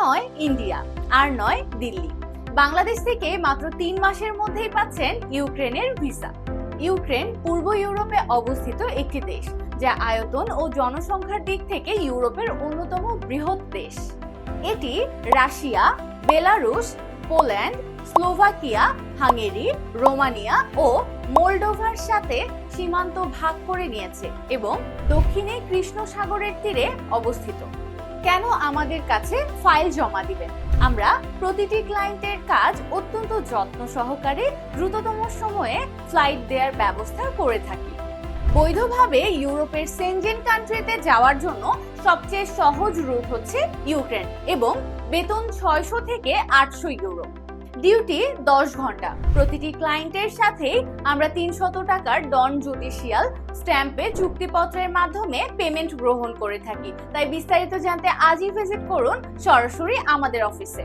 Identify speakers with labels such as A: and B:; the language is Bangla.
A: নয় ইন্ডিয়া, আর নয় দিল্লি। বাংলাদেশ থেকে মাত্র তিন মাসের মধ্যেই পাচ্ছেন ইউক্রেনের ভিসা। ইউক্রেন পূর্ব ইউরোপে অবস্থিত একটি দেশ, যা আয়তন ও জনসংখ্যার দিক থেকে ইউরোপের অন্যতম বৃহৎ দেশ। এটি Russia, Belarus, Poland, Slovakia, Hungary, Romania ও মোল্ডোভার সাথে সীমান্ত ভাগ করে নিয়েছে এবং দক্ষিণে কৃষ্ণ সাগরের তীরে অবস্থিত। কেন আমাদের কাছে ফাইল জমা দিবেন? আমরা প্রতিটি ক্লায়েন্টের কাজ অত্যন্ত যত্ন সহকারে দ্রুততম সময়ে ফ্লাইট দেওয়ার ব্যবস্থা করে থাকি। বৈধভাবে ইউরোপের সেনজেন কান্ট্রিতে যাওয়ার জন্য সবচেয়ে সহজ রুট হচ্ছে ইউক্রেন এবং বেতন ছয়শো থেকে আটশো ইউরো। ডিউটি দশ ঘণ্টা। প্রতিটি ক্লায়েন্টের সাথেই আমরা তিনশত টাকার ডন জুডিশিয়াল স্ট্যাম্পে চুক্তিপত্রের মাধ্যমে পেমেন্ট গ্রহণ করে থাকি। তাই বিস্তারিত জানতে আজই ভিজিট করুন সরাসরি আমাদের অফিসে